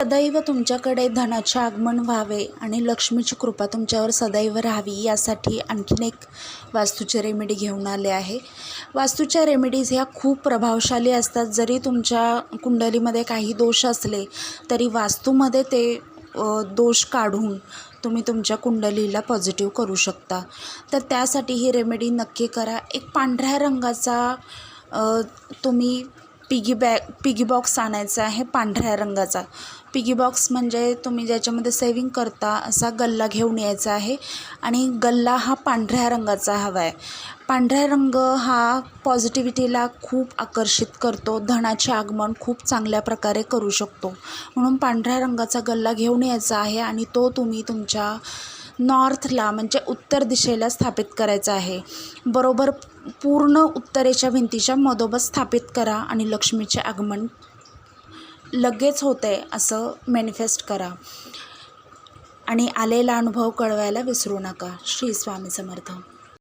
सदैव तुमच्याकडे धनाचे आगमन व्हावे आणि लक्ष्मीची कृपा तुमच्यावर सदैव राहावी यासाठी आणखीन एक वास्तूची रेमेडी घेऊन आले आहे. वास्तूच्या रेमेडीज ह्या खूप प्रभावशाली असतात. जरी तुमच्या कुंडलीमध्ये काही दोष असले तरी वास्तूमध्ये ते दोष काढून तुम्ही तुमच्या कुंडलीला पॉझिटिव्ह करू शकता. तर त्यासाठी ही रेमेडी नक्की करा. एक पांढऱ्या रंगाचा तुम्ही पिगी बॅग पिगी बॉक्स आणायचा आहे पांढऱ्या रंगाचा. पिगी बॉक्स म्हणजे तुम्ही ज्याच्यामध्ये सेविंग करता असा गल्ला घेऊन यायचा आहे आणि गल्ला हा पांढऱ्या रंगाचा हवा आहे. पांढऱ्या रंग हा पॉझिटिव्हिटीला खूप आकर्षित करतो धनाचे आगमन खूप चांगल्या प्रकारे करू शकतो. म्हणून पांढऱ्या रंगाचा गल्ला घेऊन यायचा आहे आणि तो तुम्ही तुमच्या नॉर्थला म्हणजे उत्तर दिशेला स्थापित करायचं आहे. बरोबर पूर्ण उत्तरेच्या भिंतीच्या मधोमध स्थापित करा आणि लक्ष्मीचे आगमन लगेच होत आहे असं मॅनिफेस्ट करा. आणि आलेला अनुभव कळवायला विसरू नका. श्री स्वामी समर्थ.